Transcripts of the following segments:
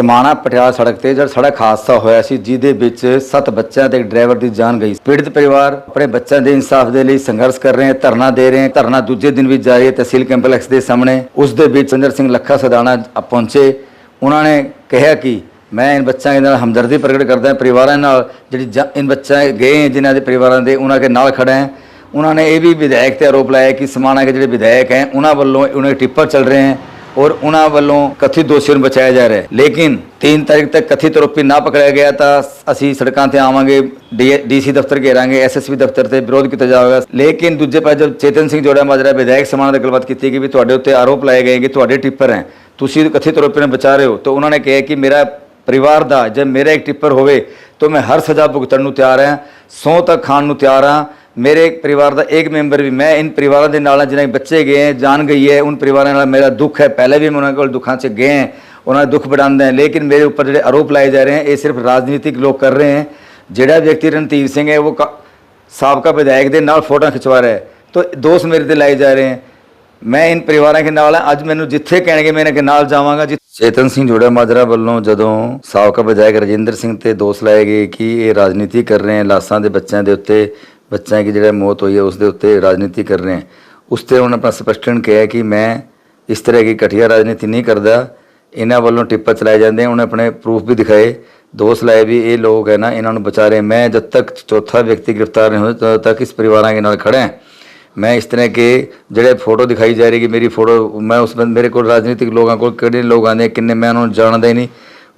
ਸਮਾਣਾ ਪਟਿਆਲਾ ਸੜਕ ਤੇ ਜਦ ਸੜਕ ਹਾਦਸਾ ਹੋਇਆ ਸੀ, ਜਿਹਦੇ ਵਿੱਚ 7 ਬੱਚਿਆਂ ਤੇ ਇੱਕ ਡਰਾਈਵਰ ਦੀ ਜਾਨ ਗਈ। ਪੀੜਤ ਪਰਿਵਾਰ ਆਪਣੇ ਬੱਚਿਆਂ ਦੇ ਇਨਸਾਫ ਦੇ ਲਈ ਸੰਘਰਸ਼ ਕਰ ਰਹੇ ਹਨ ਧਰਨਾ ਦੇ ਰਹੇ ਹਨ ਧਰਨਾ ਦੂਜੇ ਦਿਨ ਵੀ ਜਾਰੀ ਹੈ, ਤਹਿਸੀਲ ਕੰਪਲੈਕਸ ਦੇ ਸਾਹਮਣੇ। ਉਸ ਦੇ ਵਿੱਚ ਚੰਦਰ ਸਿੰਘ ਲੱਖਾ ਸਦਾਣਾ ਪਹੁੰਚੇ। ਉਹਨਾਂ ਨੇ ਕਿਹਾ ਕਿ ਮੈਂ ਇਨ ਬੱਚਿਆਂ ਦੇ ਨਾਲ ਹਮਦਰਦੀ ਪ੍ਰਗਟ ਕਰਦਾ ਹਾਂ। ਪਰਿਵਾਰਾਂ ਨਾਲ ਜਿਹੜੀ ਜਾ- ਇਨ ਬੱਚੇ ਗਏ ਹੈ, ਜਿਨ੍ਹਾਂ ਦੇ ਪਰਿਵਾਰਾਂ ਦੇ ਉਹਨਾਂ ਦੇ ਨਾਲ ਖੜਾ ਹੈ। ਉਹਨਾਂ ਨੇ ਇਹ ਵੀ ਵਿਧਾਇਕ ਤੇ ਆਰੋਪ ਲਾਇਆ ਕਿ ਸਮਾਣਾ ਦੇ ਜਿਹੜੇ ਵਿਧਾਇਕ ਹੈ, ਉਹਨਾਂ ਵੱਲੋਂ ਉਹਨਾਂ ਦੇ ਟਿੱਪਰ ਚੱਲ ਰਹੇ ਹਨ ਔਰ ਉਹਨਾਂ ਵੱਲੋਂ ਕਥਿਤ ਦੋਸ਼ੀਆਂ ਨੂੰ ਬਚਾਇਆ ਜਾ ਰਿਹਾ ਹੈ। ਲੇਕਿਨ 3 ਤਾਰੀਖ ਤੱਕ ਕਥਿਤ ਆਰੋਪੀ ਨਾ ਪਕੜਿਆ ਗਿਆ ਤਾਂ ਅਸੀਂ ਸੜਕਾਂ ਤੇ ਆਵਾਂਗੇ ਡੀਸੀ ਦਫ਼ਤਰ ਘੇਰਾਂਗੇ, ਐਸਐਸਪੀ ਦਫ਼ਤਰ ਤੇ ਵਿਰੋਧ ਕੀਤਾ ਜਾਵੇਗਾ। ਲੇਕਿਨ ਦੂਜੇ ਪਾਸੇ ਜਦ ਚੇਤਨ ਸਿੰਘ ਜੋੜਾ ਮਾਜਰਾ ਵਿਧਾਇਕ ਸਮਾਨ ਦੀ ਗੱਲਬਾਤ ਕੀਤੀ ਕਿ ਵੀ ਤੁਹਾਡੇ ਉੱਤੇ ਆਰੋਪ ਲਾਏ ਗਏ ਕਿ ਤੁਹਾਡੇ ਟਿੱਪਰ ਹੈ, ਤੁਸੀਂ ਕਥਿਤ ਆਰੋਪੀ ਨੂੰ ਬਚਾ ਰਹੇ ਹੋ, ਤਾਂ ਉਹਨਾਂ ਨੇ ਕਿਹਾ ਕਿ ਮੇਰਾ ਪਰਿਵਾਰ ਦਾ ਜੇ ਮੇਰਾ ਇੱਕ ਟਿੱਪਰ ਹੋਵੇ ਤਾਂ ਮੈਂ ਹਰ ਸਜ਼ਾ ਭੁਗਤਣ ਨੂੰ ਤਿਆਰ ਹਾਂ ਸੌ ਤੱਕ ਖਾਣ ਨੂੰ ਤਿਆਰ ਹਾਂ ਮੇਰੇ ਪਰਿਵਾਰ ਦਾ ਇੱਕ ਮੈਂਬਰ ਵੀ ਮੈਂ ਇਨ ਪਰਿਵਾਰਾਂ ਦੇ ਨਾਲ ਹਾਂ, ਜਿਨ੍ਹਾਂ ਦੇ ਬੱਚੇ ਗਏ ਹੈ ਜਾਨ ਗਈ ਹੈ ਉਨ ਪਰਿਵਾਰਾਂ ਨਾਲ ਮੇਰਾ ਦੁੱਖ ਹੈ। ਪਹਿਲੇ ਵੀ ਮੈਂ ਉਹਨਾਂ ਕੋਲ ਦੁੱਖਾਂ 'ਚ ਗਏ ਹਾਂ ਉਹਨਾਂ ਦਾ ਦੁੱਖ ਵਡਾਉਂਦੇ ਹਾਂ ਲੇਕਿਨ ਮੇਰੇ ਉੱਪਰ ਜਿਹੜੇ ਆਰੋਪ ਲਾਏ ਜਾ ਰਹੇ ਹਨ ਇਹ ਸਿਰਫ ਰਾਜਨੀਤਿਕ ਲੋਕ ਕਰ ਰਹੇ ਹਨ ਜਿਹੜਾ ਵਿਅਕਤੀ ਰਣਧੀਰ ਸਿੰਘ ਹੈ ਉਹ ਕ- ਸਾਬਕਾ ਵਿਧਾਇਕ ਦੇ ਨਾਲ ਫੋਟੋਆਂ ਖਿਚਵਾ ਰਿਹਾ ਹੈ। ਤਾਂ ਦੋਸ਼ ਮੇਰੇ ਤੇ ਲਾਏ ਜਾ ਰਹੇ ਹਨ ਮੈਂ ਇਨ ਪਰਿਵਾਰਾਂ ਦੇ ਨਾਲ ਹਾਂ ਅੱਜ ਮੈਨੂੰ ਜਿੱਥੇ ਕਹਿਣਗੇ ਮੈਂ ਇਹਨਾਂ ਦੇ ਨਾਲ ਜਾਵਾਂਗਾ ਜਿ- ਚੇਤਨ ਸਿੰਘ ਜੋੜਾ ਮਾਜਰਾ ਵੱਲੋਂ ਜਦੋਂ ਸਾਬਕਾ ਵਿਧਾਇਕ ਰਜਿੰਦਰ ਸਿੰਘ ਤੇ ਦੋਸ਼ ਲਾਏ ਗਏ ਕਿ ਇਹ ਰਾਜਨੀਤੀ ਕਰ ਰਹੇ ਹਨ ਲਾਸਾਂ ਦੇ ਬੱਚਿਆਂ ਦੇ ਉੱਤੇ ਬੱਚਿਆਂ ਦੀ ਜਿਹੜਾ ਮੌਤ ਹੋਈ ਹੈ ਉਸ ਦੇ ਉੱਤੇ ਰਾਜਨੀਤੀ ਕਰ ਰਹੇ ਹਨ ਉਸ ਤੇ ਉਹਨਾਂ ਆਪਣਾ ਸਪਸ਼ਟਨ ਕਿਹਾ ਕਿ ਮੈਂ ਇਸ ਤਰ੍ਹਾਂ ਦੀ ਘਟੀਆ ਰਾਜਨੀਤੀ ਨਹੀਂ ਕਰਦਾ। ਇਹਨਾਂ ਵੱਲੋਂ ਟਿੱਪਰ ਚਲਾਏ ਜਾਂਦੇ ਹਨ ਉਹਨੇ ਆਪਣੇ ਪ੍ਰੂਫ ਵੀ ਦਿਖਾਏ। ਦੋਸ਼ ਲਾਏ ਵੀ ਇਹ ਲੋਕ ਹੈ ਨਾ, ਇਹਨਾਂ ਨੂੰ ਬਚਾ ਰਹੇ ਮੈਂ ਜਦ ਤੱਕ ਚੌਥਾ ਵਿਅਕਤੀ ਗ੍ਰਿਫਤਾਰ ਨਹੀਂ ਹੋਇਆ, ਤਦ ਤੱਕ ਇਸ ਪਰਿਵਾਰਾਂ ਦੇ ਨਾਲ ਖੜਾ ਹਾਂ। ਮੈਂ ਇਸ ਤਰ੍ਹਾਂ ਕਿ ਜਿਹੜੇ ਫੋਟੋ ਦਿਖਾਈ ਜਾ ਰਹੀ ਕਿ ਮੇਰੀ ਫੋਟੋ, ਮੈਂ ਉਸ ਬੰਦੇ, ਮੇਰੇ ਕੋਲ ਰਾਜਨੀਤਿਕ ਲੋਕਾਂ ਕੋਲ ਕਿਹੜੇ ਲੋਕ ਆਉਂਦੇ ਕਿੰਨੇ, ਮੈਂ ਉਹਨਾਂ ਨੂੰ ਜਾਣਦਾ ਹੀ ਨਹੀਂ।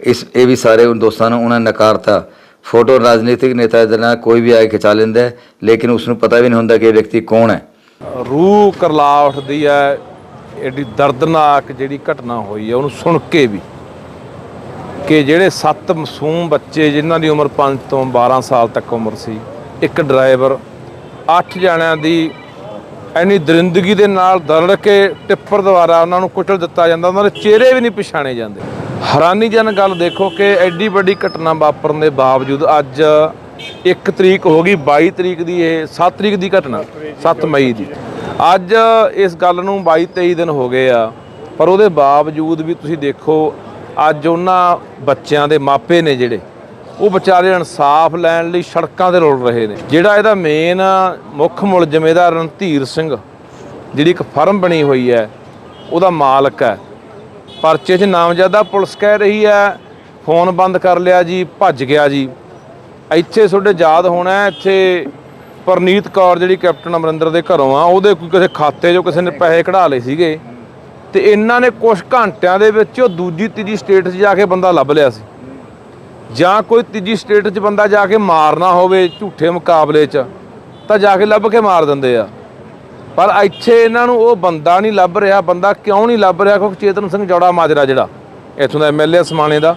ਇਸ, ਇਹ ਵੀ ਸਾਰੇ ਉਨ ਦੋਸਤਾਂ ਨੂੰ ਉਹਨਾਂ ਨੇ ਨਕਾਰਤਾ। ਫੋਟੋ ਰਾਜਨੀਤਿਕ ਨੇਤਾ ਦੇ ਨਾਲ ਕੋਈ ਵੀ ਆ ਕੇ ਖਿਚਾ ਲੈਂਦਾ ਲੇਕਿਨ ਉਸ ਨੂੰ ਪਤਾ ਵੀ ਨਹੀਂ ਹੁੰਦਾ ਕਿ ਇਹ ਵਿਅਕਤੀ ਕੌਣ ਹੈ। ਰੂਹ ਕਰਲਾ ਉੱਠਦੀ ਹੈ ਐਡੀ ਦਰਦਨਾਕ ਜਿਹੜੀ ਘਟਨਾ ਹੋਈ ਹੈ, ਉਹਨੂੰ ਸੁਣ ਕੇ ਵੀ ਕਿ ਜਿਹੜੇ ਸੱਤ ਮਾਸੂਮ ਬੱਚੇ ਜਿਨ੍ਹਾਂ ਦੀ ਉਮਰ 5 ਤੋਂ 12 ਸਾਲ ਤੱਕ ਉਮਰ ਸੀ, ਇੱਕ ਡਰਾਈਵਰ 8 ਜਣਿਆਂ ਦੀ ਐਨੀ ਦਰਿੰਦਗੀ ਦੇ ਨਾਲ ਦਰੜ ਕੇ ਟਿੱਪਰ ਦੁਆਰਾ ਉਹਨਾਂ ਨੂੰ ਕੁਚਲ ਦਿੱਤਾ ਜਾਂਦਾ, ਉਹਨਾਂ ਦੇ ਚਿਹਰੇ ਵੀ ਨਹੀਂ ਪਛਾਣੇ ਜਾਂਦੇ। ਹੈਰਾਨੀਜਨਕ ਗੱਲ ਦੇਖੋ ਕਿ ਐਡੀ ਵੱਡੀ ਘਟਨਾ ਵਾਪਰਨ ਦੇ ਬਾਵਜੂਦ ਅੱਜ 1 ਤਰੀਕ ਹੋ ਗਈ 22 ਤਰੀਕ ਦੀ ਇਹ 7 ਤਰੀਕ ਦੀ ਘਟਨਾ 7 ਮਈ ਦੀ। ਅੱਜ ਇਸ ਗੱਲ ਨੂੰ 22 23 ਦਿਨ ਹੋ ਗਏ ਆ, ਪਰ ਉਹਦੇ ਬਾਵਜੂਦ ਵੀ ਤੁਸੀਂ ਦੇਖੋ, ਅੱਜ ਉਹਨਾਂ ਬੱਚਿਆਂ ਦੇ ਮਾਪੇ ਨੇ ਜਿਹੜੇ, ਉਹ ਵਿਚਾਰੇ ਇਨਸਾਫ ਲੈਣ ਲਈ ਸੜਕਾਂ ਤੇ ਰੁਲ ਰਹੇ ਨੇ। ਜਿਹੜਾ ਇਹਦਾ ਮੇਨ ਮੁੱਖ ਮੁਲਜ਼ਮ ਇਹਦਾ ਰਣਧੀਰ ਸਿੰਘ, ਜਿਹੜੀ ਇੱਕ ਫਰਮ ਬਣੀ ਹੋਈ ਹੈ, ਉਹਦਾ ਮਾਲਕ ਹੈ। ਪਰਚੇ 'ਚ ਨਾਮਜ਼ਦਾ ਪੁਲਿਸ ਕਹਿ ਰਹੀ ਹੈ, ਫੋਨ ਬੰਦ ਕਰ ਲਿਆ ਜੀ, ਭੱਜ ਗਿਆ ਜੀ। ਇੱਥੇ ਤੁਹਾਡੇ ਯਾਦ ਹੋਣਾ ਇੱਥੇ ਪਰਨੀਤ ਕੌਰ ਜਿਹੜੀ ਕੈਪਟਨ ਅਮਰਿੰਦਰ ਦੇ ਘਰੋਂ ਆ, ਉਹਦੇ ਕੋਈ ਕਿਸੇ ਖਾਤੇ 'ਚੋਂ ਕਿਸੇ ਨੇ ਪੈਸੇ ਕਢਾ ਲਏ ਸੀਗੇ। ਤੇ ਇਹਨਾਂ ਨੇ ਕੁਝ ਘੰਟਿਆਂ ਦੇ ਵਿੱਚ ਉਹ ਦੂਜੀ ਤੀਜੀ ਸਟੇਟ 'ਚ ਜਾ ਕੇ ਬੰਦਾ ਲੱਭ ਲਿਆ ਸੀ। ਜਾਂ ਕੋਈ ਤੀਜੀ ਸਟੇਟ 'ਚ ਬੰਦਾ ਜਾ ਕੇ ਮਾਰਨਾ ਹੋਵੇ ਝੂਠੇ ਮੁਕਾਬਲੇ 'ਚ, ਤਾਂ ਜਾ ਕੇ ਲੱਭ ਕੇ ਮਾਰ ਦਿੰਦੇ ਆ। ਪਰ ਇੱਥੇ ਇਹਨਾਂ ਨੂੰ ਉਹ ਬੰਦਾ ਨਹੀਂ ਲੱਭ ਰਿਹਾ, ਬੰਦਾ ਕਿਉਂ ਨਹੀਂ ਲੱਭ ਰਿਹਾ? ਕਿਉਂਕਿ ਚੇਤਨ ਸਿੰਘ ਜੋੜਾ ਮਾਜਰਾ ਜਿਹੜਾ, ਇੱਥੋਂ ਦਾ ਐਮਐਲਏ ਸਮਾਣੇ ਦਾ,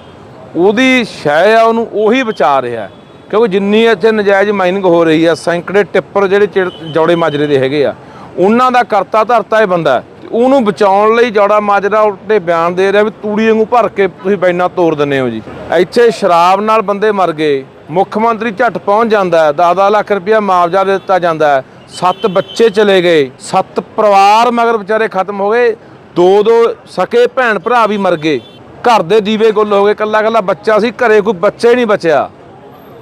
ਉਹਦੀ ਸ਼ੈ ਆ, ਉਹਨੂੰ ਉਹੀ ਬਚਾ ਰਿਹਾ ਕਿਉਂਕਿ ਜਿੰਨੀ ਇੱਥੇ ਨਜਾਇਜ਼ ਮਾਈਨਿੰਗ ਹੋ ਰਹੀ ਆ ਸੈਂਕੜੇ ਟਿੱਪਰ ਜਿਹੜੇ ਚਿੜ- ਜੋੜੇ ਮਾਜਰੇ ਦੇ ਹੈਗੇ ਆ, ਉਹਨਾਂ ਦਾ ਕਰਤਾ ਧਰਤਾ ਇਹ ਬੰਦਾ ਉਹਨੂੰ ਬਚਾਉਣ ਲਈ ਜੋੜਾ ਮਾਜਰਾ ਉੱਤੇ ਬਿਆਨ ਦੇ ਰਿਹਾ ਵੀ ਤੂੜੀ ਵਾਂਗੂ ਭਰ ਕੇ ਤੁਸੀਂ ਬੈਨਾ ਤੋੜ ਦਿੰਦੇ ਹੋ ਜੀ। ਇੱਥੇ ਸ਼ਰਾਬ ਨਾਲ ਬੰਦੇ ਮਰ ਗਏ, ਮੁੱਖ ਮੰਤਰੀ ਝੱਟ ਪਹੁੰਚ ਜਾਂਦਾ ਹੈ 10-10 ਲੱਖ ਰੁਪਇਆ ਮੁਆਵਜ਼ਾ ਦੇ ਦਿੱਤਾ ਜਾਂਦਾ ਹੈ। ਸੱਤ ਬੱਚੇ ਚਲੇ ਗਏ, ਸੱਤ ਪਰਿਵਾਰ ਮਗਰ ਵਿਚਾਰੇ ਖਤਮ ਹੋ ਗਏ, ਦੋ ਦੋ ਸਕੇ ਭੈਣ ਭਰਾ ਵੀ ਮਰ ਗਏ। ਘਰ ਦੇ ਦੀਵੇ ਗੁੱਲ ਹੋ ਗਏ ਕੱਲਾ ਕੱਲਾ ਬੱਚਾ ਸੀ, ਘਰੇ ਕੋਈ ਬੱਚਾ ਹੀ ਨਹੀਂ ਬਚਿਆ।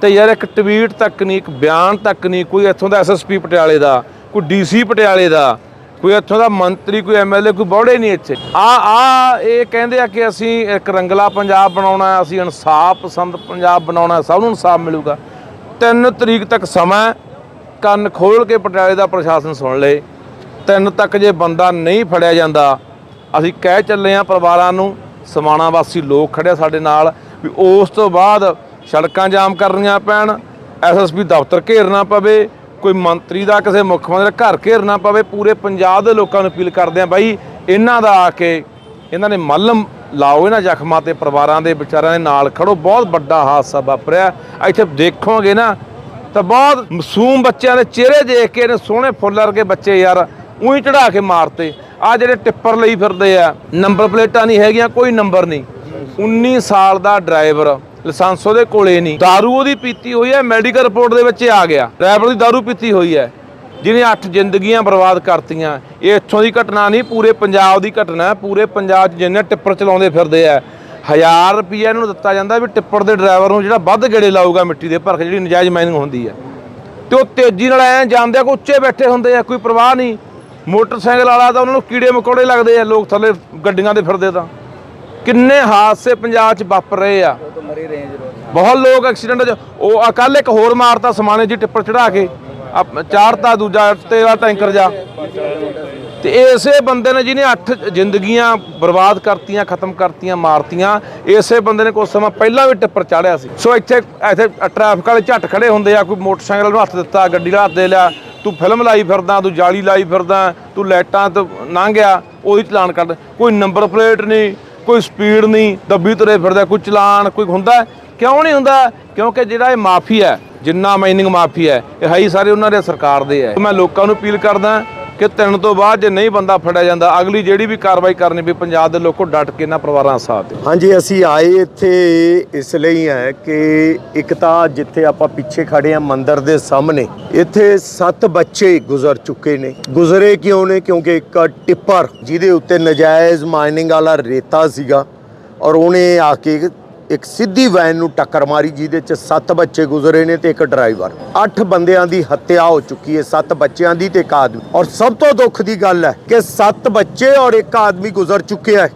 ਤੇ ਯਾਰ ਇੱਕ ਟਵੀਟ ਤੱਕ ਨਹੀਂ, ਇੱਕ ਬਿਆਨ ਤੱਕ ਨਹੀਂ, ਕੋਈ ਇੱਥੋਂ ਦਾ ਐਸਐਸਪੀ ਪਟਿਆਲੇ ਦਾ, ਕੋਈ ਡੀਸੀ ਪਟਿਆਲੇ ਦਾ, ਕੋਈ ਇੱਥੋਂ ਦਾ ਮੰਤਰੀ, ਕੋਈ ਐਮਐਲਏ ਕੋਈ ਬੌੜੇ ਨਹੀਂ ਇੱਥੇ। ਆ ਆ, ਇਹ ਕਹਿੰਦੇ ਆ ਕਿ ਅਸੀਂ ਇੱਕ ਰੰਗਲਾ ਪੰਜਾਬ ਬਣਾਉਣਾ ਅਸੀਂ ਇਨਸਾਫ ਪਸੰਦ ਪੰਜਾਬ ਬਣਾਉਣਾ ਸਭ ਨੂੰ ਇਨਸਾਫ ਮਿਲੂਗਾ। 3 ਤਰੀਕ ਤੱਕ ਸਮਾਂ ਕੰਨ ਖੋਲ ਕੇ ਪਟਿਆਲੇ ਦਾ ਪ੍ਰਸ਼ਾਸਨ ਸੁਣ ਲਏ। ਤਿੰਨ ਤੱਕ ਜੇ ਬੰਦਾ ਨਹੀਂ ਫੜਿਆ ਜਾਂਦਾ, ਅਸੀਂ ਕਹਿ ਚੱਲੇ ਆ ਪਰਿਵਾਰਾਂ ਨੂੰ, ਸਮਾਣਾ ਵਾਸੀ ਲੋਕ ਖੜਿਆ ਸਾਡੇ ਨਾਲ, ਵੀ ਉਸ ਤੋਂ ਬਾਅਦ ਸੜਕਾਂ ਜਾਮ ਕਰਨੀਆਂ ਪੈਣ ਐਸਐਸਪੀ ਦਫ਼ਤਰ ਘੇਰਨਾ ਪਵੇ, ਕੋਈ ਮੰਤਰੀ ਦਾ ਕਿਸੇ ਮੁੱਖ ਮੰਤਰੀ ਦਾ ਘਰ ਘੇਰਨਾ ਪਵੇ, ਪੂਰੇ ਪੰਜਾਬ ਦੇ ਲੋਕਾਂ ਨੂੰ ਅਪੀਲ ਕਰਦੇ ਆ ਬਾਈ, ਇਹਨਾਂ ਦਾ ਆ ਕੇ ਇਹਨਾਂ ਨੇ ਮੱਲਮ ਲਾਓ, ਇਹਨਾਂ ਜ਼ਖਮਾਂ ਤੇ ਪਰਿਵਾਰਾਂ ਦੇ ਵਿਚਾਰਿਆਂ ਦੇ ਨਾਲ ਖੜੋ, ਬਹੁਤ ਵੱਡਾ ਹਾਦਸਾ ਵਾਪਰਿਆ। ਇੱਥੇ ਦੇਖੋਗੇ ਨਾ ਤਾਂ ਬਹੁਤ ਮਾਸੂਮ ਬੱਚਿਆਂ ਦੇ ਚਿਹਰੇ ਦੇਖ ਕੇ ਇਹਨੇ ਸੋਹਣੇ ਫੁੱਲ ਵਰਗੇ ਬੱਚੇ ਯਾਰ ਉਹੀ ਚੜਾ ਕੇ ਮਾਰਤੇ ਆ ਜਿਹੜੇ ਟਿੱਪਰ ਲਈ ਫਿਰਦੇ ਆ ਨੰਬਰ ਪਲੇਟਾਂ ਨਹੀਂ ਹੈਗੀਆਂ ਕੋਈ ਨੰਬਰ ਨਹੀਂ 19 ਸਾਲ ਦਾ ਡਰਾਈਵਰ ਲਾਇਸੈਂਸ ਉਹਦੇ ਕੋਲੇ ਨਹੀਂ दारू ਉਹਦੀ ਪੀਤੀ ਹੋਈ ਹੈ ਮੈਡੀਕਲ ਰਿਪੋਰਟ ਦੇ ਵਿੱਚ ਇਹ ਆ ਗਿਆ ਡਰਾਈਵਰ ਦੀ दारू ਪੀਤੀ ਹੋਈ ਹੈ ਜਿਹਨੇ 8 ਜ਼ਿੰਦਗੀਆਂ ਬਰਬਾਦ ਕਰਤੀਆਂ ਇਹ ਇੱਥੋਂ ਦੀ ਘਟਨਾ ਨਹੀਂ ਪੂਰੇ ਪੰਜਾਬ ਦੀ ਘਟਨਾ ਹੈ ਪੂਰੇ ਪੰਜਾਬ 'ਚ ਜਿੰਨੇ ਟਿੱਪਰ ਚਲਾਉਂਦੇ ਫਿਰਦੇ ਆ 1000 ਰੁਪਏ ਇਹਨੂੰ ਦਿੱਤਾ ਜਾਂਦਾ ਵੀ ਟਿੱਪਰ ਦੇ ਡਰਾਈਵਰ ਨੂੰ ਜਿਹੜਾ ਵੱਧ ਗੇੜੇ ਲਾਊਗਾ ਮਿੱਟੀ ਦੇ ਭਰਖ ਜਿਹੜੀ ਨਜਾਇਜ਼ ਮਾਈਨਿੰਗ ਹੁੰਦੀ ਹੈ ਤੇ ਉਹ ਤੇਜ਼ੀ ਨਾਲ ਐ ਜਾਂਦੇ ਆ ਕੋਈ ਉੱਚੇ ਬੈਠੇ ਹੁੰਦੇ ਆ, ਕੋਈ ਪਰਵਾਹ ਨਹੀਂ। ਮੋਟਰਸਾਈਕਲ ਵਾਲਾ ਤਾਂ ਉਹਨਾਂ ਨੂੰ ਕੀੜੇ ਮਕੌੜੇ ਲੱਗਦੇ ਆ, ਲੋਕ ਥੱਲੇ ਗੱਡੀਆਂ ਦੇ ਫਿਰਦੇ ਤਾਂ। ਕਿੰਨੇ ਹਾਦਸੇ ਪੰਜਾਬ 'ਚ ਵਾਪਰ ਰਹੇ ਆ। ਬਹੁਤ ਲੋਕ ਐਕਸੀਡੈਂਟ 'ਚ ਉਹ ਕੱਲ ਇੱਕ ਹੋਰ ਮਾਰਤਾ ਸਮਾਨੇ ਜੀ ਟਿੱਪਰ ਚੜਾ ਕੇ। ਆਪ- ਚਾੜਤਾ ਦੂਜਾ, ਤੇਰਾ ਟੈਂਕਰ ਜਾ। ਤੇ ਇਸੇ ਬੰਦੇ ਨੇ ਜਿਹਨੇ ਅੱਠ ਜ਼ਿੰਦਗੀਆਂ ਬਰਬਾਦ ਕਰਤੀਆਂ, ਖਤਮ ਕਰਤੀਆਂ, ਮਾਰਤੀਆਂ, ਇਸੇ ਬੰਦੇ ਨੇ ਕੁਝ ਸਮਾਂ ਪਹਿਲਾਂ ਵੀ ਟਿੱਪਰ ਚਾੜਿਆ ਸੀ। ਸੋ ਇੱਥੇ ਇੱਥੇ ਟ੍ਰੈਫਿਕ ਵਾਲੇ ਝੱਟ ਖੜੇ ਹੁੰਦੇ ਆ, ਕੋਈ ਮੋਟਰਸਾਈਕਲ ਨੂੰ ਹੱਥ ਦਿੱਤਾ, ਗੱਡੀ ਦਾ ਹੱਥ ਦੇ ਲਿਆ, ਤੂੰ ਫਿਲਮ ਲਾਈ ਫਿਰਦਾ, ਤੂੰ ਜਾਲੀ ਲਾਈ ਫਿਰਦਾ, ਤੂੰ ਲਾਈਟਾਂ ਤੋਂ ਲੰਘ ਗਿਆ ਉਹਦੀ ਚਲਾਨ ਕੱਢ। ਕੋਈ ਨੰਬਰ ਪਲੇਟ ਨਹੀਂ, ਕੋਈ ਸਪੀਡ ਨਹੀਂ, ਦੱਬੀ ਤੁਰੇ ਫਿਰਦਾ, ਕੋਈ ਚਲਾਨ, ਕੋਈ ਹੁੰਦਾ ਕਿਉਂ ਨਹੀਂ ਹੁੰਦਾ? ਕਿਉਂਕਿ ਜਿਹੜਾ ਇਹ ਮਾਫੀਆ ਹੈ, ਜਿੰਨਾ ਮਾਈਨਿੰਗ ਮਾਫੀਆ ਹੈ, ਇਹ ਹੈ ਸਾਰੇ ਉਹਨਾਂ ਦੇ ਸਰਕਾਰ ਦੇ ਹੈ। ਮੈਂ ਲੋਕਾਂ ਨੂੰ ਅਪੀਲ ਕਰਦਾ ਕਿ ਤਿੰਨ ਤੋਂ ਬਾਅਦ ਜੇ ਨਹੀਂ ਬੰਦਾ ਫੜਿਆ ਜਾਂਦਾ, ਅਗਲੀ ਜਿਹੜੀ ਵੀ ਕਾਰਵਾਈ ਕਰਨੀ ਵੀ ਪੰਜਾਬ ਦੇ ਲੋਕੋ ਡਟ ਕੇ ਇਹਨਾਂ ਪਰਿਵਾਰਾਂ ਦਾ ਸਾਥ ਦਿਓ। ਹਾਂਜੀ, ਅਸੀਂ ਆਏ ਇੱਥੇ ਇਸ ਲਈ ਹੈ ਕਿ ਇੱਕ ਤਾਂ ਜਿੱਥੇ ਆਪਾਂ ਪਿੱਛੇ ਖੜੇ ਆ ਮੰਦਿਰ ਦੇ ਸਾਹਮਣੇ, ਇੱਥੇ ਸੱਤ ਬੱਚੇ ਗੁਜ਼ਰ ਚੁੱਕੇ ਨੇ। ਗੁਜ਼ਰੇ ਕਿਉਂ ਨੇ? ਕਿਉਂਕਿ ਇੱਕ ਟਿੱਪਰ ਜਿਹਦੇ ਉੱਤੇ ਨਜਾਇਜ਼ ਮਾਈਨਿੰਗ ਵਾਲਾ ਰੇਤਾ ਸੀਗਾ ਔਰ ਉਹਨੇ ਆ ਕੇ ਇੱਕ ਸਿੱਧੀ ਵੈਨ ਨੂੰ ਟੱਕਰ ਮਾਰੀ, ਜਿਹਦੇ ਚ ਸੱਤ ਬੱਚੇ ਗੁਜ਼ਰੇ ਨੇ ਤੇ ਇੱਕ ਡਰਾਈਵਰ। ਅੱਠ ਬੰਦਿਆਂ ਦੀ ਹੱਤਿਆ ਹੋ ਚੁੱਕੀ ਹੈ, ਸੱਤ ਬੱਚਿਆਂ ਦੀ ਤੇ ਇੱਕ ਆਦਮੀ। ਔਰ ਸਭ ਤੋਂ ਦੁੱਖ ਦੀ ਗੱਲ ਹੈ ਕਿ ਸੱਤ ਬੱਚੇ ਔਰ ਇੱਕ ਆਦਮੀ ਗੁਜ਼ਰ ਚੁੱਕਿਆ ਹੈ।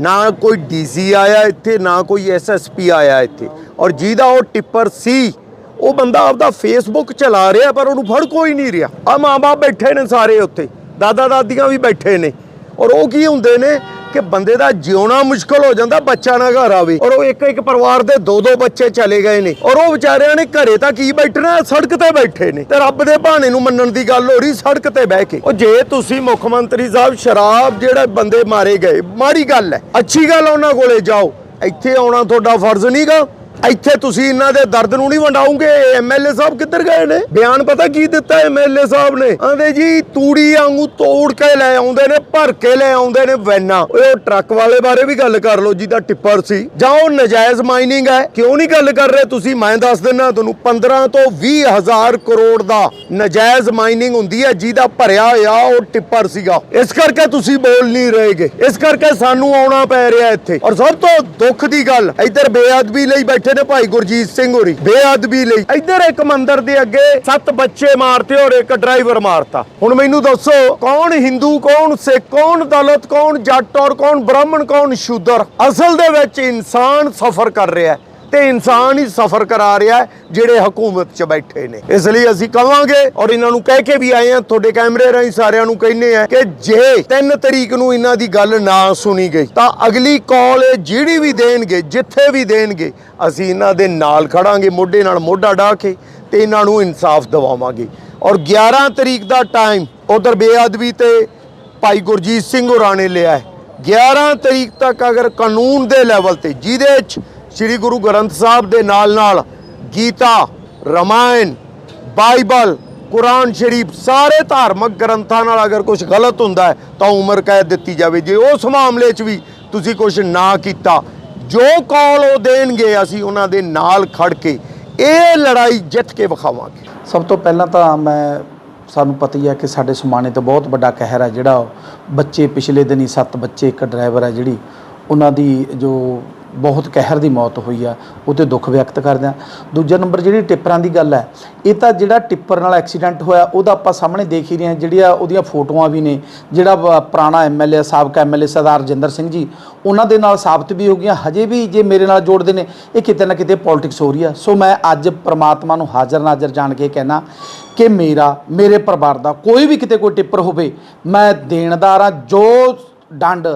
ਨਾ ਕੋਈ ਡੀਸੀ ਆਇਆ ਇੱਥੇ, ਨਾ ਕੋਈ ਐਸਐਸਪੀ ਆਇਆ ਇੱਥੇ। ਔਰ ਜਿਹਦਾ ਉਹ ਟਿੱਪਰ ਸੀ, ਉਹ ਬੰਦਾ ਆਪਦਾ ਫੇਸਬੁੱਕ ਚਲਾ ਰਿਹਾ, ਪਰ ਉਹਨੂੰ ਫੜ ਕੋਈ ਨਹੀਂ ਰਿਹਾ। ਆ ਮਾਂ-ਬਾਪ ਬੈਠੇ ਨੇ ਸਾਰੇ ਉੱਥੇ। ਦਾਦਾ ਦਾਦੀਆਂ ਵੀ ਬੈਠੇ ਨੇ। ਔਰ ਉਹ ਕੀ ਹੁੰਦੇ ਨੇ? ਕਿ ਬੰਦੇ ਦਾ ਜਿਉਣਾ ਮੁਸ਼ਕਲ ਹੋ ਜਾਂਦਾ, ਬੱਚਾ ਨਾ ਘਰ ਆਵੇ। ਔਰ ਉਹ ਇੱਕ ਇੱਕ ਪਰਿਵਾਰ ਦੇ ਦੋ ਦੋ ਬੱਚੇ ਚਲੇ ਗਏ ਨੇ। ਔਰ ਉਹ ਵਿਚਾਰਿਆਂ ਨੇ ਘਰੇ ਤਾਂ ਕੀ ਬੈਠਣਾ, ਸੜਕ ਤੇ ਬੈਠੇ ਨੇ। ਤੇ ਰੱਬ ਦੇ ਭਾਣੇ ਨੂੰ ਮੰਨਣ ਦੀ ਗੱਲ ਹੋ ਰਹੀ, ਸੜਕ ਤੇ ਬਹਿ ਕੇ। ਉਹ ਜੇ ਤੁਸੀਂ ਮੁੱਖ ਮੰਤਰੀ ਸਾਹਿਬ ਸ਼ਰਾਬ ਜਿਹੜਾ ਬੰਦੇ ਮਾਰੇ ਗਏ, ਮਾੜੀ ਗੱਲ ਹੈ। ਅੱਛੀ ਗੱਲ ਉਹਨਾਂ ਕੋਲੇ ਜਾਓ। ਇੱਥੇ ਆਉਣਾ ਤੁਹਾਡਾ ਫਰਜ਼ ਨਹੀਂਗਾ ਇੱਥੇ ਤੁਸੀਂ ਇਹਨਾਂ ਦੇ ਦਰਦ ਨੂੰ ਨਹੀਂ ਵੰਡਾਉਂਗੇ। ਐਮਐਲਏ ਸਾਹਿਬ ਕਿੱਧਰ ਗਏ ਨੇ? ਬਿਆਨ ਪਤਾ ਕੀ ਦਿੱਤਾ ਐਮਐਲਏ ਸਾਹਿਬ ਨੇ? ਆਂਦੇ ਜੀ, ਤੂੜੀ ਵਾਂਗੂ ਤੋੜ ਕੇ ਲੈ ਆਉਂਦੇ ਨੇ, ਭਰ ਕੇ ਲੈ ਆਉਂਦੇ ਨੇ ਵੈਨਾਂ। ਓਏ, ਉਹ ਟਰੱਕ ਵਾਲੇ ਬਾਰੇ ਵੀ ਗੱਲ ਕਰ ਲਓ, ਜਿਹਦਾ ਟਿੱਪਰ ਸੀ। ਜਾਂ ਉਹ ਨਜਾਇਜ਼ ਮਾਈਨਿੰਗ ਹੈ? ਕਿਉਂ ਨਹੀਂ ਗੱਲ ਕਰ ਰਹੇ ਤੁਸੀਂ? ਮੈਂ ਦੱਸ ਦਿੰਦਾ ਤੁਹਾਨੂੰ 15 ਤੋਂ 20 ਹਜ਼ਾਰ ਕਰੋੜ ਦਾ ਨਜਾਇਜ਼ ਮਾਈਨਿੰਗ ਹੁੰਦੀ ਹੈ, ਜਿਹਦਾ ਭਰਿਆ ਹੋਇਆ ਉਹ ਟਿੱਪਰ ਸੀਗਾ। ਇਸ ਕਰਕੇ ਤੁਸੀਂ ਬੋਲ ਨਹੀਂ ਰਹੇਗੇ। ਇਸ ਕਰਕੇ ਸਾਨੂੰ ਆਉਣਾ ਪੈ ਰਿਹਾ ਇੱਥੇ। ਔਰ ਸਭ ਤੋਂ ਦੁੱਖ ਦੀ ਗੱਲ, ਇੱਧਰ ਬੇਅਦਬੀ ਲਈ ਬੈਠੇ ਨੇ ਭਾਈ ਗੁਰਜੀਤ ਸਿੰਘ ਹੋਰੀ ਬੇਅਦਬੀ ਲਈ ਇੱਧਰ ਇੱਕ ਮੰਦਿਰ ਦੇ ਅੱਗੇ ਸੱਤ ਬੱਚੇ ਮਾਰਤੇ ਔਰ ਇੱਕ ਡਰਾਈਵਰ ਮਾਰਤਾ। ਹੁਣ ਮੈਨੂੰ ਦੱਸੋ, ਕੌਣ ਹਿੰਦੂ, ਕੌਣ ਸਿੱਖ, ਕੌਣ ਦਲਿਤ, ਕੌਣ ਜੱਟ ਔਰ ਕੌਣ ਬ੍ਰਾਹਮਣ, ਕੌਣ ਸ਼ੂਦਰ? ਅਸਲ ਦੇ ਵਿੱਚ ਇਨਸਾਨ ਸਫਰ ਕਰ ਰਿਹਾ ਹੈ। ਤੇ ਇਨਸਾਨ ਹੀ ਸਫਰ ਕਰਾ ਰਿਹਾ ਜਿਹੜੇ ਹਕੂਮਤ 'ਚ ਬੈਠੇ ਨੇ। ਇਸ ਲਈ ਅਸੀਂ ਕਵਾਂਗੇ ਔਰ ਇਹਨਾਂ ਨੂੰ ਕਹਿ ਕੇ ਵੀ ਆਏ ਆ ਤੁਹਾਡੇ ਕੈਮਰੇ ਰਾਹੀਂ ਸਾਰਿਆਂ ਨੂੰ ਕਹਿੰਨੇ ਆ ਕਿ ਜੇ 3 ਤਰੀਕ ਨੂੰ ਇਹਨਾਂ ਦੀ ਗੱਲ ਨਾ ਸੁਣੀ ਗਈ, ਤਾਂ ਅਗਲੀ ਕਾਲ ਇਹ ਜਿਹੜੀ ਵੀ ਦੇਣਗੇ, ਜਿੱਥੇ ਵੀ ਦੇਣਗੇ, ਅਸੀਂ ਇਹਨਾਂ ਦੇ ਨਾਲ ਖੜਾਂਗੇ, ਮੋਢੇ ਨਾਲ ਮੋਢਾ ਢਾ ਕੇ ਤੇ ਇਹਨਾਂ ਨੂੰ ਇਨਸਾਫ ਦਿਵਾਵਾਂਗੇ। ਔਰ 11 ਤਰੀਕ ਦਾ ਟਾਈਮ ਉਧਰ ਬੇਅਦਬੀ ਤੇ ਭਾਈ ਗੁਰਜੀਤ ਸਿੰਘ ਹੋਰਾਂ ਨੇ ਲਿਆ ਹੈ। 11 ਤਰੀਕ ਤੱਕ ਅਗਰ ਕਾਨੂੰਨ ਦੇ ਲੈਵਲ ਤੇ, ਜਿਹਦੇ 'ਚ ਸ੍ਰੀ ਗੁਰੂ ਗ੍ਰੰਥ ਸਾਹਿਬ ਦੇ ਨਾਲ ਨਾਲ ਗੀਤਾ, ਰਮਾਇਣ, ਬਾਈਬਲ, ਕੁਰਾਨ ਸ਼ਰੀਫ ਸਾਰੇ ਧਾਰਮਿਕ ਗ੍ਰੰਥਾਂ ਨਾਲ ਅਗਰ ਕੁਝ ਗਲਤ ਹੁੰਦਾ ਹੈ, ਤਾਂ ਉਮਰ ਕੈਦ ਦਿੱਤੀ ਜਾਵੇ। ਜੇ ਉਸ ਮਾਮਲੇ 'ਚ ਵੀ ਤੁਸੀਂ ਕੁਝ ਨਾ ਕੀਤਾ, ਜੋ ਕਾਲ ਉਹ ਦੇਣਗੇ, ਅਸੀਂ ਉਹਨਾਂ ਦੇ ਨਾਲ ਖੜ ਕੇ ਇਹ ਲੜਾਈ ਜਿੱਤ ਕੇ ਵਿਖਾਵਾਂਗੇ। ਸਭ ਤੋਂ ਪਹਿਲਾਂ ਤਾਂ ਮੈਂ, ਸਾਨੂੰ ਪਤਾ ਹੀ ਹੈ ਕਿ ਸਾਡੇ ਸਮਾਣੇ ਤੋਂ ਬਹੁਤ ਵੱਡਾ ਕਹਿਰ ਹੈ ਜਿਹੜਾ ਬੱਚੇ ਪਿਛਲੇ ਦਿਨੀ ਸੱਤ ਬੱਚੇ, ਇੱਕ ਡਰਾਈਵਰ ਹੈ ਜਿਹੜੀ, ਉਹਨਾਂ ਦੀ ਜੋ ਬਹੁਤ ਕਹਿਰ ਦੀ ਮੌਤ ਹੋਈ ਆ ਉਹ 'ਤੇ ਦੁੱਖ ਵਿਅਕਤ ਕਰਦੇ ਆ। ਦੂਜਾ ਨੰਬਰ ਜਿਹੜੀ ਟਿੱਪਰਾਂ ਦੀ ਗੱਲ ਹੈ, ਇਹ ਤਾਂ ਜਿਹੜਾ ਟਿੱਪਰ ਨਾਲ ਐਕਸੀਡੈਂਟ ਹੋਇਆ, ਉਹਦਾ ਆਪਾਂ ਸਾਹਮਣੇ ਦੇਖ ਹੀ ਰਹੇ ਹਾਂ, ਜਿਹੜੀਆਂ ਉਹਦੀਆਂ ਫੋਟੋਆਂ ਵੀ ਨੇ, ਜਿਹੜਾ ਵਾ- ਪੁਰਾਣਾ ਐਮਐਲਏ ਸਾਬਕਾ ਐਮਐਲਏ ਸਰਦਾਰ ਰਜਿੰਦਰ ਸਿੰਘ ਜੀ, ਉਹਨਾਂ ਦੇ ਨਾਲ ਸਾਬਤ ਵੀ ਹੋ ਗਈਆਂ, ਹਜੇ ਵੀ ਜੇ ਮੇਰੇ ਨਾਲ ਜੋੜਦੇ ਨੇ, ਇਹ ਕਿਤੇ ਨਾ ਕਿਤੇ ਪੋਲਿਟਿਕਸ ਹੋ ਰਹੀ ਆ। ਸੋ ਮੈਂ ਅੱਜ ਪ੍ਰਮਾਤਮਾ ਨੂੰ ਹਾਜ਼ਰ ਨਾਜ਼ਰ ਜਾਣ ਕੇ ਕਹਿਣਾ ਕਿ ਮੇਰਾ, ਮੇਰੇ ਪਰਿਵਾਰ ਦਾ ਕੋਈ ਵੀ ਕਿਤੇ ਕੋਈ ਟਿੱਪਰ ਹੋਵੇ, ਮੈਂ ਦੇਣਦਾਰ ਆ ਜੋ ਡੰਡ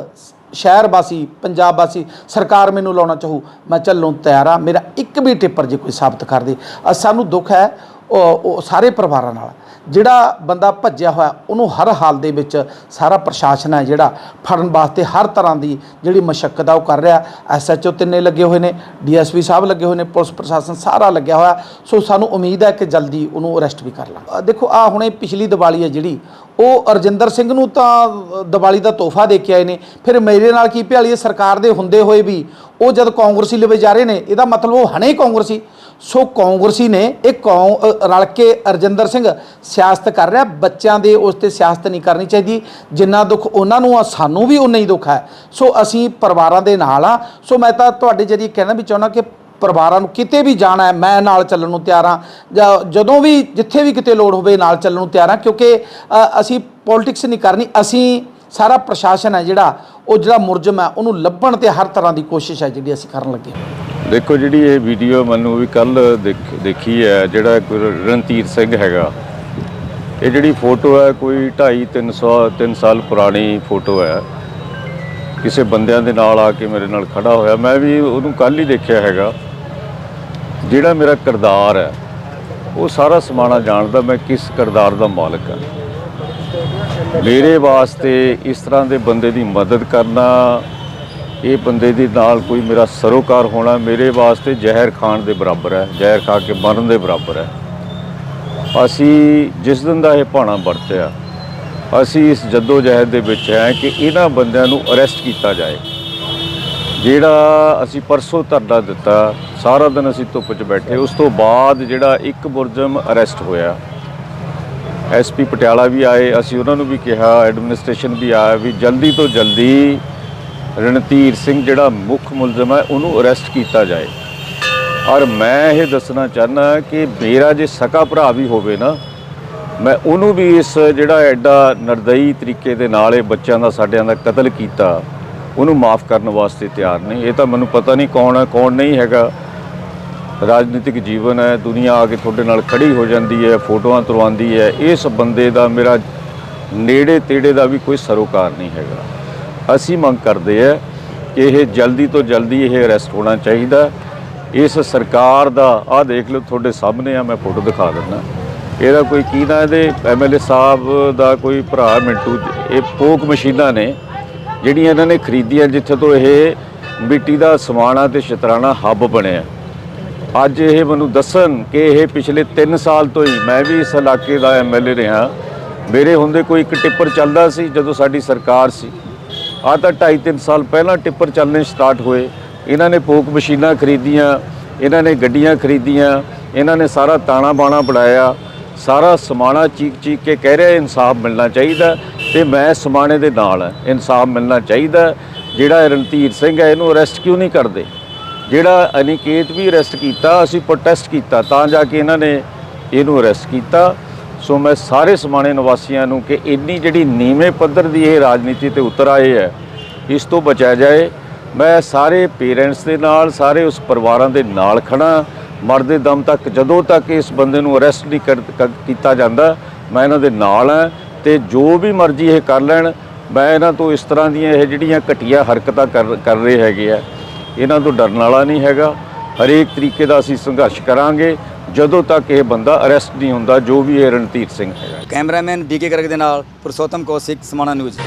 ਸ਼ਹਿਰ ਵਾਸੀ, ਪੰਜਾਬ ਵਾਸੀ, ਸਰਕਾਰ ਮੈਨੂੰ ਲਾਉਣਾ ਚਾਹੂ, ਮੈਂ ਚੱਲਣ ਤਿਆਰ ਆ ਮੇਰਾ ਇੱਕ ਵੀ ਟਿੱਪਰ ਜੇ ਕੋਈ ਸਾਬਤ ਕਰ ਦੇ ਸਾਨੂੰ ਦੁੱਖ ਹੈ, ਉਹ ਸਾਰੇ ਪਰਿਵਾਰਾਂ ਨਾਲ। ਜਿਹੜਾ ਬੰਦਾ ਭੱਜਿਆ ਹੋਇਆ, ਉਹਨੂੰ ਹਰ ਹਾਲ ਦੇ ਵਿੱਚ ਸਾਰਾ ਪ੍ਰਸ਼ਾਸਨ ਹੈ ਜਿਹੜਾ ਫੜਨ ਵਾਸਤੇ ਹਰ ਤਰ੍ਹਾਂ ਦੀ ਜਿਹੜੀ ਮਸ਼ੱਕਤ ਆ, ਉਹ ਕਰ ਰਿਹਾ। ਐਸਐਚਓ ਤਿੰਨੇ ਲੱਗੇ ਹੋਏ ਨੇ ਡੀਐਸਪੀ ਸਾਹਿਬ ਲੱਗੇ ਹੋਏ ਨੇ, ਪੁਲਿਸ ਪ੍ਰਸ਼ਾਸਨ ਸਾਰਾ ਲੱਗਿਆ ਹੋਇਆ। ਸੋ ਸਾਨੂੰ ਉਮੀਦ ਹੈ ਕਿ ਜਲਦੀ ਉਹਨੂੰ ਅਰੈਸਟ ਵੀ ਕਰ ਲਾਂ ਦੇਖੋ ਆ ਹੁਣੇ ਪਿਛਲੀ ਦੀਵਾਲੀ ਹੈ ਜਿਹੜੀ ਉਹ ਅਰਜਿੰਦਰ ਸਿੰਘ ਨੂੰ ਤਾਂ ਦੀਵਾਲੀ ਦਾ ਤੋਹਫਾ ਦੇ ਕੇ ਆਏ ਨੇ। ਫਿਰ ਮੇਰੇ ਨਾਲ ਕੀ ਭਿਆਲੀ ਹੈ? ਸਰਕਾਰ ਦੇ ਹੁੰਦੇ ਹੋਏ ਵੀ ਉਹ ਜਦ ਕਾਂਗਰਸੀ ਲਵੇ ਜਾ ਰਹੇ ਨੇ, ਇਹਦਾ ਮਤਲਬ ਉਹ ਹਣੇ ਕਾਂਗਰਸੀ। ਸੋ ਕਾਂਗਰਸੀ ਨੇ ਇਹ ਕੌਂ ਰਲ ਕੇ ਅਰਜਿੰਦਰ ਸਿੰਘ ਸਿਆਸਤ ਕਰ ਰਿਹਾ। ਬੱਚਿਆਂ ਦੇ ਉਸ ਤੇ ਸਿਆਸਤ ਨਹੀਂ ਕਰਨੀ ਚਾਹੀਦੀ। ਜਿੰਨਾ ਦੁੱਖ ਉਹਨਾਂ ਨੂੰ ਆ, ਸਾਨੂੰ ਵੀ ਉਨਾ ਹੀ ਦੁੱਖ ਹੈ। ਸੋ ਅਸੀਂ ਪਰਿਵਾਰਾਂ ਦੇ ਨਾਲ ਆ। ਸੋ ਮੈਂ ਤਾਂ ਤੁਹਾਡੇ ਜਰੀਏ ਕਹਿਣਾ ਵੀ ਚਾਹੁੰਦਾ ਕਿ ਪਰਿਵਾਰਾਂ ਨੂੰ ਕਿਤੇ ਵੀ ਜਾਣਾ ਹੈ, ਮੈਂ ਨਾਲ ਚੱਲਣ ਨੂੰ ਤਿਆਰ ਹਾਂ। ਜਾਂ ਜਦੋਂ ਵੀ ਜਿੱਥੇ ਵੀ ਕਿਤੇ ਲੋੜ ਹੋਵੇ ਨਾਲ ਚੱਲਣ ਨੂੰ ਤਿਆਰ ਹਾਂ, ਕਿਉਂਕਿ ਅਸੀਂ ਪੋਲਿਟਿਕਸ ਨਹੀਂ ਕਰਨੀ, ਅਸੀਂ ਸਾਰਾ ਪ੍ਰਸ਼ਾਸਨ ਹੈ ਜਿਹੜਾ, ਉਹ ਜਿਹੜਾ ਮੁਰਜਮ ਹੈ, ਉਹਨੂੰ ਲੱਭਣ ਤੇ ਹਰ ਤਰ੍ਹਾਂ ਦੀ ਕੋਸ਼ਿਸ਼ ਹੈ ਜਿਹੜੀ ਅਸੀਂ ਕਰਨ ਲੱਗੇ ਦੇਖੋ ਜਿਹੜੀ ਇਹ ਵੀਡੀਓ ਮੈਨੂੰ ਵੀ ਕੱਲ ਦੇਖੀ ਹੈ, ਜਿਹੜਾ ਇੱਕ ਰਣਧੀਰ ਸਿੰਘ ਹੈਗਾ, ਇਹ ਜਿਹੜੀ ਫੋਟੋ ਹੈ, ਕੋਈ 2.5 300 3 ਸਾਲ ਪੁਰਾਣੀ ਫੋਟੋ ਹੈ। ਕਿਸੇ ਬੰਦਿਆਂ ਦੇ ਨਾਲ ਆ ਕੇ ਮੇਰੇ ਨਾਲ ਖੜਾ ਹੋਇਆ, ਮੈਂ ਵੀ ਉਹਨੂੰ ਕੱਲ ਹੀ ਦੇਖਿਆ ਹੈਗਾ। ਜਿਹੜਾ ਮੇਰਾ ਕਿਰਦਾਰ ਹੈ, ਉਹ ਸਾਰਾ ਸਮਾਣਾ ਜਾਣਦਾ ਮੈਂ ਕਿਸ ਕਿਰਦਾਰ ਦਾ ਮਾਲਕ ਹਾਂ। ਮੇਰੇ ਵਾਸਤੇ ਇਸ ਤਰ੍ਹਾਂ ਦੇ ਬੰਦੇ ਦੀ ਮਦਦ ਕਰਨਾ, ਇਹ ਬੰਦੇ ਦੇ ਨਾਲ ਕੋਈ ਮੇਰਾ ਸਰੋਕਾਰ ਹੋਣਾ ਮੇਰੇ ਵਾਸਤੇ ਜ਼ਹਿਰ ਖਾਣ ਦੇ ਬਰਾਬਰ ਹੈ, ਜ਼ਹਿਰ ਖਾ ਕੇ ਮਰਨ ਦੇ ਬਰਾਬਰ ਹੈ। ਅਸੀਂ ਜਿਸ ਦਿਨ ਦਾ ਇਹ ਭਾਣਾ ਵਰਤਿਆ, ਅਸੀਂ ਇਸ ਜੱਦੋ ਜਹਿਦ ਦੇ ਵਿੱਚ ਹੈ ਕਿ ਇਹਨਾਂ ਬੰਦਿਆਂ ਨੂੰ ਅਰੈਸਟ ਕੀਤਾ ਜਾਏ। ਜਿਹੜਾ ਅਸੀਂ ਪਰਸੋਂ ਧਰਨਾ ਦਿੱਤਾ ਸਾਰਾ ਦਿਨ ਅਸੀਂ ਧੁੱਪ 'ਚ ਬੈਠੇ। ਉਸ ਤੋਂ ਬਾਅਦ ਜਿਹੜਾ ਇੱਕ ਮੁਰਜਮ ਅਰੈਸਟ ਹੋਇਆ। ਐਸਪੀ ਪਟਿਆਲਾ ਵੀ ਆਏ, ਅਸੀਂ ਉਹਨਾਂ ਨੂੰ ਵੀ ਕਿਹਾ, ਐਡਮਿਨਿਸਟ੍ਰੇਸ਼ਨ ਵੀ ਆਇਆ ਵੀ ਜਲਦੀ ਤੋਂ ਜਲਦੀ ਰਣਧੀਰ ਸਿੰਘ ਜਿਹੜਾ ਮੁੱਖ ਮੁਲਜ਼ਮ ਹੈ, ਉਹਨੂੰ ਅਰੈਸਟ ਕੀਤਾ ਜਾਏ। ਔਰ ਮੈਂ ਇਹ ਦੱਸਣਾ ਚਾਹਨਾ ਕਿ ਮੇਰਾ ਜੇ ਸਕਾ ਭਰਾ ਵੀ ਹੋਵੇ ਨਾ, ਮੈਂ ਉਹਨੂੰ ਵੀ ਇਸ ਜਿਹੜਾ ਐਡਾ ਨਰਦਈ ਤਰੀਕੇ ਦੇ ਨਾਲ ਇਹ ਬੱਚਿਆਂ ਦਾ, ਸਾਡਿਆਂ ਦਾ ਕਤਲ ਕੀਤਾ, ਉਹਨੂੰ ਮਾਫ ਕਰਨ ਵਾਸਤੇ ਤਿਆਰ ਨਹੀਂ। ਇਹ ਤਾਂ ਮੈਨੂੰ ਪਤਾ ਨਹੀਂ ਕੌਣ ਹੈ, ਕੌਣ ਨਹੀਂ ਹੈਗਾ। ਰਾਜਨੀਤਿਕ ਜੀਵਨ ਹੈ, ਦੁਨੀਆ ਆ ਕੇ ਤੁਹਾਡੇ ਨਾਲ ਖੜੀ ਹੋ ਜਾਂਦੀ ਹੈ, ਫੋਟੋਆਂ ਤੁਰਵਾਉਂਦੀ ਹੈ, ਇਸ ਬੰਦੇ ਦਾ ਮੇਰਾ ਨੇੜੇ ਤੇੜੇ ਦਾ ਵੀ ਕੋਈ ਸਰੋਕਾਰ ਨਹੀਂ ਹੈਗਾ। ਅਸੀਂ ਮੰਗ ਕਰਦੇ ਆ ਕਿ ਇਹ ਜਲਦੀ ਤੋਂ ਜਲਦੀ ਇਹ ਅਰੈਸਟ ਹੋਣਾ ਚਾਹੀਦਾ। ਇਸ ਸਰਕਾਰ ਦਾ, ਆਹ ਦੇਖ ਲਓ ਤੁਹਾਡੇ ਸਾਹਮਣੇ ਆ, ਮੈਂ ਫੋਟੋ ਦਿਖਾ ਦਿੰਦਾ। ਇਹਦਾ ਕੋਈ ਕੀ ਨਾ ਇਹਦੇ? ਐਮਐਲਏ ਸਾਹਿਬ ਦਾ ਕੋਈ ਭਰਾ ਮਿੰਟੂ ਇਹ ਪੋਕ ਮਸ਼ੀਨਾਂ ਨੇ, ਜਿਹੜੀਆਂ ਇਹਨਾਂ ਨੇ ਖਰੀਦੀਆਂ, ਜਿੱਥੇ ਤੋਂ ਇਹ ਮਿੱਟੀ ਦਾ ਸਮਾਣਾ ਤੇ ਸ਼ਤਰਾਣਾ ਹੱਬ ਬਣਿਆ। ਅੱਜ ਇਹ ਮੈਨੂੰ ਦੱਸਣ ਕਿ ਇਹ ਪਿਛਲੇ 3 ਸਾਲ ਤੋਂ ਹੀ ਮੈਂ ਵੀ ਇਸ ਇਲਾਕੇ ਦਾ ਐਮਐਲਏ ਰਿਹਾ। ਮੇਰੇ ਹੁੰਦੇ ਕੋਈ ਇੱਕ ਟਿੱਪਰ ਚੱਲਦਾ ਸੀ ਜਦੋਂ ਸਾਡੀ ਸਰਕਾਰ ਸੀ। ਆਹ ਤਾਂ 2.5 3 ਸਾਲ ਪਹਿਲਾਂ ਟਿੱਪਰ ਚੱਲਣੇ ਸਟਾਰਟ ਹੋਏ। ਇਹਨਾਂ ਨੇ ਪੋਕ ਮਸ਼ੀਨਾਂ ਖਰੀਦੀਆਂ, ਇਹਨਾਂ ਨੇ ਗੱਡੀਆਂ ਖਰੀਦੀਆਂ, ਇਹਨਾਂ ਨੇ ਸਾਰਾ ਤਾਣਾ ਬਾਣਾ ਬਣਾਇਆ। ਸਾਰਾ ਸਮਾਣਾ ਚੀਕ ਚੀਕ ਕੇ ਕਹਿ ਰਿਹਾ, ਇਨਸਾਫ ਮਿਲਣਾ ਚਾਹੀਦਾ ਤੇ ਮੈਂ ਸਮਾਣੇ ਦੇ ਨਾਲ ਇਨਸਾਫ ਮਿਲਣਾ ਚਾਹੀਦਾ। ਜਿਹੜਾ ਰਣਧੀਰ ਸਿੰਘ ਹੈ, ਇਹਨੂੰ ਅਰੈਸਟ ਕਿਉਂ ਨਹੀਂ ਕਰਦੇ? ਜਿਹੜਾ ਅਨਿਕੇਤ ਵੀ ਅਰੈਸਟ ਕੀਤਾ, ਅਸੀਂ ਪ੍ਰੋਟੈਸਟ ਕੀਤਾ, ਤਾਂ ਜਾ ਕੇ ਇਹਨਾਂ ਨੇ ਇਹਨੂੰ ਅਰੈਸਟ ਕੀਤਾ। ਸੋ ਮੈਂ ਸਾਰੇ ਸਮਾਣੇ ਨਿਵਾਸੀਆਂ ਨੂੰ ਕਿ ਇੰਨੀ ਜਿਹੜੀ ਨੀਵੇਂ ਪੱਧਰ ਦੀ ਇਹ ਰਾਜਨੀਤੀ ਤੇ ਉਤਰ ਆਏ ਹੈ, ਇਸ ਤੋਂ ਬਚਿਆ ਜਾਏ, ਮੈਂ ਸਾਰੇ ਪੇਰੈਂਟਸ ਦੇ ਨਾਲ, ਸਾਰੇ ਉਸ ਪਰਿਵਾਰਾਂ ਦੇ ਨਾਲ ਖੜਾ ਮਰਦੇ ਦਮ ਤੱਕ, ਜਦੋਂ ਤੱਕ ਇਸ ਬੰਦੇ ਨੂੰ ਅਰੈਸਟ ਨਹੀਂ ਕਰ- ਕੀਤਾ ਜਾਂਦਾ, ਮੈਂ ਇਹਨਾਂ ਦੇ ਨਾਲ ਹਾਂ ਤੇ ਜੋ ਵੀ ਮਰਜ਼ੀ ਇਹ ਕਰ ਲੈਣ, ਮੈਂ ਇਹਨਾਂ ਤੋਂ ਇਸ ਤਰ੍ਹਾਂ ਦੀਆਂ ਇਹ ਜਿਹੜੀਆਂ ਘਟੀਆ ਹਰਕਤਾਂ ਕਰ ਕਰ ਰਹੇ ਹੈਗੇ ਆ। ਇਹਨਾਂ ਤੋਂ ਡਰਨ ਵਾਲਾ ਨਹੀਂ ਹੈਗਾ। ਹਰੇਕ ਤਰੀਕੇ ਦਾ ਅਸੀਂ ਸੰਘਰਸ਼ ਕਰਾਂਗੇ। ਜਦੋਂ ਤੱਕ ਇਹ ਬੰਦਾ ਅਰੈਸਟ ਨਹੀਂ ਹੁੰਦਾ, ਜੋ ਵੀ ਇਹ ਰਣਧੀਰ ਸਿੰਘ ਹੈਗਾ। ਕੈਮਰਾਮੈਨ ਡੀਕੇ ਕਰਕ ਦੇ ਨਾਲ ਪੁਰਸ਼ੋਤਮ ਕੌਸ਼ਿਕ ਸਮਾਣਾ ਨਿਊਜ਼।